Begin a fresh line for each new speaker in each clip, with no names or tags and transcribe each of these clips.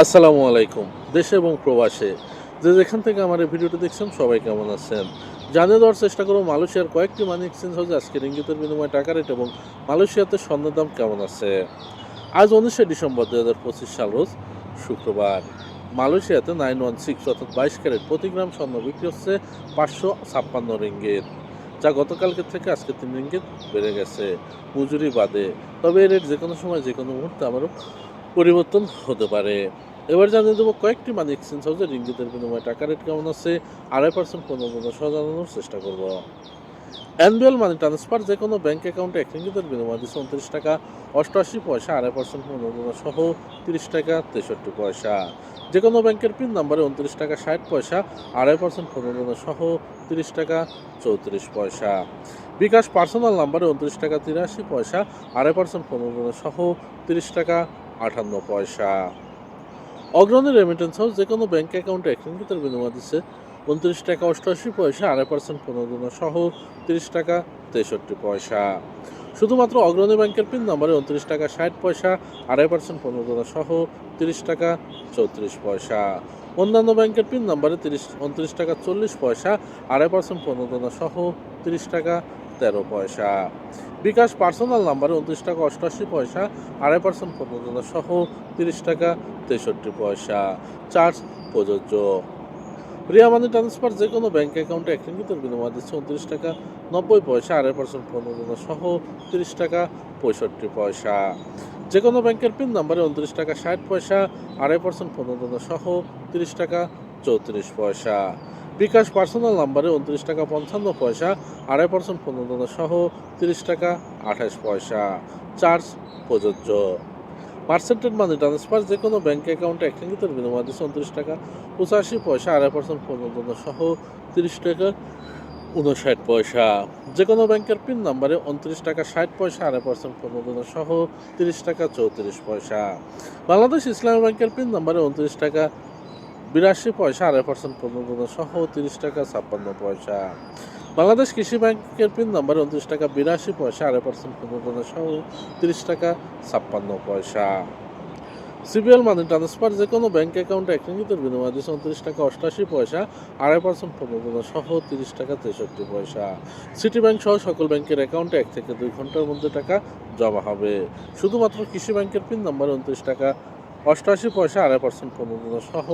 আসসালামু আলাইকুম, দেশে এবং প্রবাসে। যে যেখান থেকে আমার এই ভিডিওটি দেখছেন, সবাই কেমন আছেন? জানিয়ে দেওয়ার চেষ্টা করব, মালয়েশিয়ার কয়েকটি মানি এক্সচেঞ্জ হাউসে আজকের ইঙ্গিতের বিনিময়ে টাকা রেট এবং মালয়েশিয়াতে স্বর্ণের দাম কেমন আছে? আজ উনিশে ডিসেম্বর দু হাজার পঁচিশ সাল, রোজ শুক্রবার। মালয়েশিয়াতে নাইন ওয়ান সিক্স অর্থাৎ বাইশ ক্যারেট প্রতি গ্রাম স্বর্ণ বিক্রি হচ্ছে পাঁচশো ছাপ্পান্ন রিঙ্গিত, যা গতকালকের থেকে আজকে তিন রিঙ্গিত বেড়ে গেছে। মজুরি বাদে, তবে এর রেট যে কোনো সময় যে কোনো মুহূর্তে আমারও পরিবর্তন হতে পারে। এবার জানিয়ে দেবো কয়েকটি মানি এক্সচেঞ্জ হাউসে রিঙ্গিতের বিনিময়ে টাকা রেট কেমন আছে, আড়াই পার্সেন্ট সহ জানানোর চেষ্টা করব। অ্যানুয়াল মানি ট্রান্সফার যে কোনো ব্যাঙ্ক অ্যাকাউন্টে এক রিঙ্গিতের বিনিময় দিচ্ছে উনত্রিশ টাকা, অষ্টআশি পয়সা, আড়াই পার্সেন্ট পনেরো সহ তিরিশ টাকা, তেষট্টি পয়সা। যে কোনো ব্যাংকের পিন নাম্বারে উনত্রিশ টাকা, ষাট পয়সা, আড়াই পার্সেন্ট পনেরো সহ তিরিশ টাকা, চৌত্রিশ পয়সা। বিকাশ পার্সোনাল নাম্বারে উনত্রিশ টাকা, তিরাশি পয়সা, আড়াই পার্সেন্ট পনেরো সহ তিরিশ টাকা আটান্ন পয়সা। অগ্রণী রেমিটেন্স হাউস যে কোনো ব্যাঙ্ক অ্যাকাউন্টে এক রিঙ্গিতের বিনিময় দিচ্ছে উনত্রিশ টাকা অষ্টআশি পয়সা, আড়াই পার্সেন্ট পনেরো সহ তিরিশ টাকা তেষট্টি পয়সা। শুধুমাত্র অগ্রণী ব্যাংকের পিন নম্বরে উনত্রিশ টাকা ষাট পয়সা, আড়াই পার্সেন্ট পনেরো সহ তিরিশ টাকা চৌত্রিশ পয়সা। অন্যান্য ব্যাংকের পিন নম্বরে তিরিশ, উনত্রিশ টাকা চল্লিশ পয়সা, আড়াই পার্সেন্ট পনেরো সহ তিরিশ টাকা তেরো পয়সা। বিকাশ পার্সোনাল নাম্বারে উনত্রিশ টাকা অষ্টআশি পয়সা, আড়াই পার্সেন্ট পনেরো সহ তিরিশ টাকা, তেষট্টি পয়সা। চার্জ প্রযোজ্য। রিয়া মানি ট্রান্সফার যে কোনো ব্যাঙ্ক অ্যাকাউন্টে এক রিঙ্গিতের বিনিময় দিচ্ছে উনত্রিশ টাকা, নব্বই পয়সা, আড়াই পার্সেন্ট পনেরো সহ তিরিশ টাকা, পঁয়ষট্টি পয়সা। যে কোনো ব্যাংকের পিন নাম্বারে উনত্রিশ টাকা, ষাট পয়সা, আড়াই পার্সেন্ট পনেরো সহ তিরিশ টাকা, চৌত্রিশ পয়সা। বিকাশ পার্সোনাল নাম্বারে উনত্রিশ টাকা পঞ্চান্ন পয়সা, আড়াই পার্সেন্ট পনেরো সহ তিরিশ টাকা আঠাশ পয়সা। চার্জ প্রযোজ্য। পার্সেন্টেড মানি ট্রান্সফার যে কোনো ব্যাঙ্ক অ্যাকাউন্টে এক বিনিময় দিচ্ছে উনত্রিশ টাকা, পঁচাশি পয়সা, আড়াই পার্সেন্ট পনেরো সহ তিরিশ টাকা উনষাট পয়সা। যে কোনো ব্যাংকের পিন নাম্বারে উনত্রিশ টাকা ষাট পয়সা, আড়াই পার্সেন্ট পনেরো সহ তিরিশ টাকা চৌত্রিশ পয়সা। বাংলাদেশ ইসলামী ব্যাংকের পিন নাম্বারে উনত্রিশ টাকা বিরাশি পয়সা, আড়াই পার্সেন্ট পনেরো সহ তিরিশ টাকা, ছাপ্পান্ন পয়সা। বাংলাদেশ কৃষি ব্যাংকের পিন নাম্বার উনত্রিশ টাকা, বিরাশি পয়সা, আড়াই পার্সেন্ট পনেরো সহ তিরিশ টাকা, ছাপ্পান্ন পয়সা। সিবিএল মানি ট্রান্সফার যে কোনো ব্যাঙ্ক অ্যাকাউন্টে এক রিঙ্গিতের বিনিময় দিচ্ছে উনত্রিশ টাকা, অষ্টাশি পয়সা, আড়াই পার্সেন্ট পনেরো সহ তিরিশ টাকা, তেষট্টি পয়সা। সিটি ব্যাংক সহ সকল ব্যাংকের অ্যাকাউন্টে এক থেকে দুই ঘণ্টার মধ্যে টাকা জমা হবে। শুধুমাত্র কৃষি ব্যাংকের পিন নাম্বার উনত্রিশ টাকা অষ্টআশি পয়সা, আড়াই পার্সেন্ট পনেরো সহ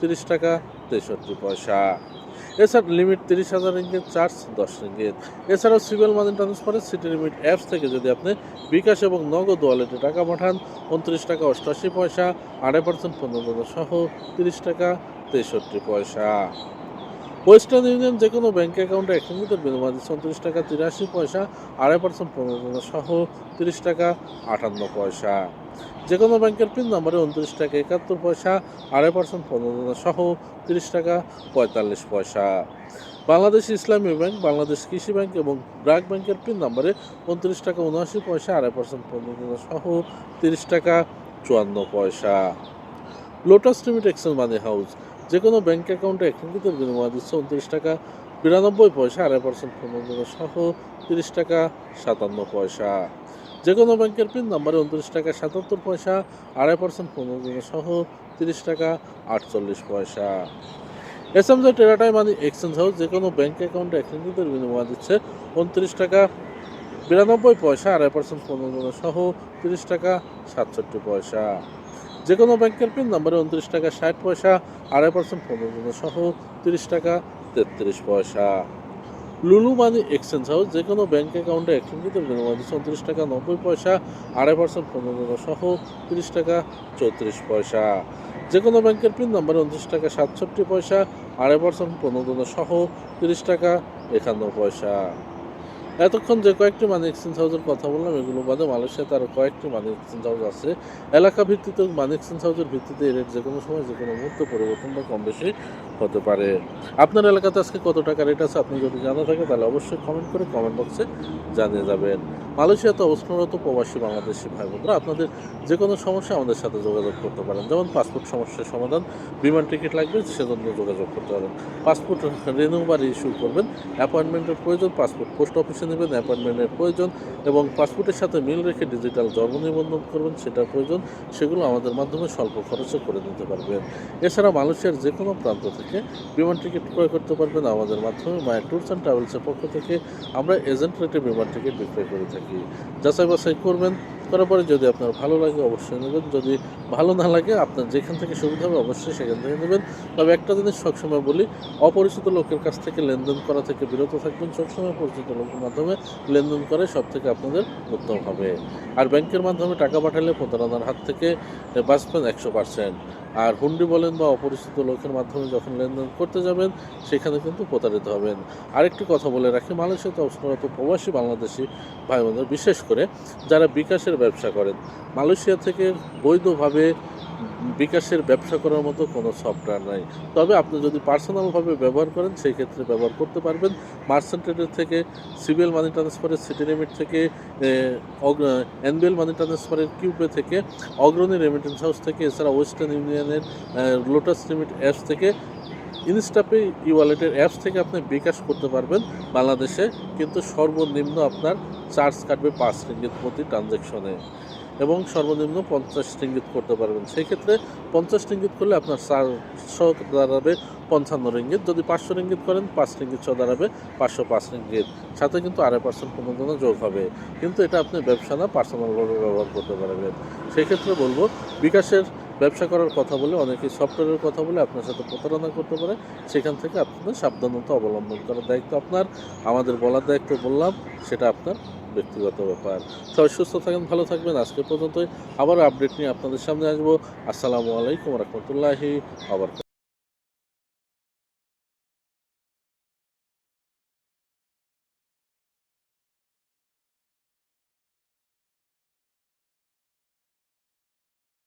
তিরিশ টাকা তেষট্টি পয়সা। এছাড়া লিমিট তিরিশ হাজার রিঙ্গিত চার্জ দশ রিঙ্গিত এছাড়াও সিভিল মানি ট্রান্সফারের সিটি লিমিট অ্যাপস থেকে যদি আপনি বিকাশ এবং নগদ ওয়ালেটে টাকা পাঠান, উনত্রিশ টাকা অষ্টআশি পয়সা, আড়াই পার্সেন্ট পনেরো সহ তিরিশ টাকা তেষট্টি পয়সা। ওয়েস্টার্ন ইউনিয়ন যে কোনো ব্যাঙ্ক অ্যাকাউন্টে এক রিঙ্গিতের বিনিময় দিচ্ছে উনত্রিশ টাকা তিরাশি পয়সা, আড়াই পার্সেন্ট পনেরো সহ তিরিশ টাকা আটান্ন পয়সা। যে কোনো ব্যাংকের পিন নম্বরে উনত্রিশ টাকা একাত্তর পয়সা, আড়াই পার্সেন্ট পনেরো সহ তিরিশ টাকা পঁয়তাল্লিশ পয়সা। বাংলাদেশ ইসলামী ব্যাংক, বাংলাদেশ কৃষি ব্যাংক এবং ব্র্যাক ব্যাংকের পিন নম্বরে উনত্রিশ টাকা উনআশি পয়সা, আড়াই পার্সেন্ট পনেরো সহ তিরিশ টাকা চুয়ান্ন পয়সা। Lotus limit exchange money house যে কোনো ব্যাংক অ্যাকাউন্টে এক বিনিময় দিচ্ছে উনত্রিশ টাকা, বিরানব্বই পয়সা, আড়াই পার্সেন্ট পনেরো সহ তিরিশ টাকা, সাতান্ন পয়সা। যে কোনো ব্যাংকের পিন নাম্বারে উনত্রিশ টাকা, সাতাত্তর পয়সা, আড়াই পার্সেন্ট পনেরো সহ তিরিশ টাকা, আটচল্লিশ পয়সা। এসএমজে টেরাটাই মানি এক্সচেঞ্জ হাউস যে কোনো ব্যাংক অ্যাকাউন্টে এক রিঙ্গিতের বিনিময় দিচ্ছে উনত্রিশ টাকা, বিরানব্বই পয়সা, আড়াই পার্সেন্ট পনেরো সহ তিরিশ টাকা, সাতষট্টি পয়সা। যে কোনো ব্যাংকের পিন নাম্বারে উনত্রিশ টাকা, ষাট পয়সা, আড়াই পার্সেন্ট পনেরো সহ তিরিশ টাকা, তেত্রিশ পয়সা। লুলু মানি এক্সচেঞ্জ হাউস যে কোনো ব্যাঙ্ক অ্যাকাউন্টে এক রিঙ্গিতের বিনিময় উনত্রিশ টাকা, নব্বই পয়সা, আড়াই পার্সেন্ট পনেরো সহ তিরিশ টাকা, চৌত্রিশ পয়সা। যে কোনো ব্যাংকের পিন নাম্বারে উনত্রিশ টাকা, সাতষট্টি পয়সা, আড়াই পার্সেন্ট পনেরো সহ তিরিশ টাকা, একান্ন পয়সা। এতক্ষণ যে কয়েকটি মানি এক্সচেঞ্জ হাউসের কথা বললাম, এগুলো বাদে মালয়েশিয়াতে আরও কয়েকটি মানি এক্সচেঞ্জ হাউস আছে। এলাকা ভিত্তিতে মানি এক্সচেঞ্জ হাউসের ভিত্তিতে রেট যে কোনো সময় যে কোনো মুহূর্তে পরিবর্তন বা কম বেশি হতে পারে। আপনার এলাকাতে আজকে কত টাকা রেট আছে আপনি যদি জানা থাকে, তাহলে অবশ্যই কমেন্ট করে কমেন্ট বক্সে জানিয়ে যাবেন। মালয়েশিয়াতে অবস্থানরত প্রবাসী বাংলাদেশি ভাই বোনরা, আপনাদের যে কোনো সমস্যা আমাদের সাথে যোগাযোগ করতে পারেন। যেমন পাসপোর্ট সমস্যার সমাধান, বিমান টিকিট লাগবে, সেজন্য যোগাযোগ করতে পারেন। পাসপোর্ট রিনিউ বা ইস্যু করবেন। অ্যাপয়েন্টমেন্টের প্রয়োজন পাসপোর্ট পোস্ট অফিসে বেছে নেবেন, অ্যাপয়েন্টমেন্টের প্রয়োজন এবং পাসপোর্টের সাথে মিল রেখে ডিজিটাল জন্ম নিবন্ধন করবেন, সেটা প্রয়োজন। সেগুলো আমাদের মাধ্যমে স্বল্প খরচে করে নিতে পারবেন। এছাড়া মালয়েশিয়ার যে কোনো প্রান্ত থেকে বিমান টিকিট ক্রয় করতে পারবেন আমাদের মাধ্যমে মায়া ট্যুরস অ্যান্ড ট্রাভেলসের পক্ষ থেকে। আমরা এজেন্ট রেটে বিমান টিকিট বিক্রয় করে থাকি। যাচাই বাছাই করবেন করার পরে যদি আপনার ভালো লাগে অবশ্যই নেবেন। যদি ভালো না লাগে, আপনার যেখান থেকে সুবিধা হবে অবশ্যই সেখান থেকে নেবেন। তবে একটা জিনিস সবসময় বলি, অপরিচিত লোকের কাছ থেকে লেনদেন করা থেকে বিরত থাকবেন। সবসময় পরিচিত লোকের মাধ্যমে লেনদেন করে সব থেকে আপনাদের উত্তম হবে। আর ব্যাংকের মাধ্যমে টাকা পাঠালে প্রতারণার হাত থেকে বাঁচবেন একশো পার্সেন্ট। আর হুন্ডি বলেন বা অপরিচিত লোকের মাধ্যমে যখন লেনদেন করতে যাবেন, সেখানে কিন্তু প্রতারিত হবেন। আরেকটি কথা বলে রাখি, মালয়েশিয়াতে অবস্থানরত প্রবাসী বাংলাদেশি ভাই বোনদের বিশেষ করে যারা বিকাশের ব্যবসা করেন। মালয়েশিয়া থেকে বৈধভাবে বিকাশের ব্যবসা করার মতো কোনো সফটওয়্যার নাই। তবে আপনি যদি পার্সোনালভাবে ব্যবহার করেন, সেই ক্ষেত্রে ব্যবহার করতে পারবেন। মার্সেন্টেডের থেকে সিবিএল মানি ট্রান্সফারের সিটি লিমিট থেকে এনবিএল মানি ট্রান্সফারের কিউপে থেকে, অগ্রণী রেমিটেন্স হাউস থেকে, এছাড়া ওয়েস্টার্ন ইউনিয়নের লোটাস লিমিট অ্যাপস থেকে ইনস্টাপে ই ওয়ালেটের অ্যাপস থেকে আপনি বিকাশ করতে পারবেন বাংলাদেশে, কিন্তু সর্বনিম্ন আপনার চার্জ কাটবে পাঁচ রিঙ্গিত প্রতি ট্রানজ্যাকশনে এবং সর্বনিম্ন পঞ্চাশ রিঙ্গিত করতে পারবেন। সেই ক্ষেত্রে পঞ্চাশ রিঙ্গিত করলে আপনার চারশো দাঁড়াবে পঞ্চান্ন রিঙ্গিত, যদি পাঁচশো রিঙ্গিত করেন পাঁচ রিঙ্গিত ছ দাঁড়াবে পাঁচশো পাঁচ রিঙ্গিত। সাথে কিন্তু আড়াই পার্সেন্ট কোনো যোগ হবে, কিন্তু এটা আপনি ব্যবসা না পার্সোনালভাবে ব্যবহার করতে পারবেন। সেই ক্ষেত্রে বলব, বিকাশের ব্যবসা করার কথা বলে, অনেকে সফটওয়্যারের কথা বলে আপনার সাথে প্রতারণা করতে পারে, সেখান থেকে আপনাদের সাবধানতা অবলম্বন করার দায়িত্ব আপনার। আমাদের বলার দায়িত্ব বললাম, সেটা আপনার ব্যক্তিগত ব্যাপার। সবাই সুস্থ থাকেন, ভালো থাকবেন। আজকে পর্যন্তই আবার আপডেট নিয়ে আপনাদের সামনে আসব। আসসালামু আলাইকুম রহমতুল্লাহি আবার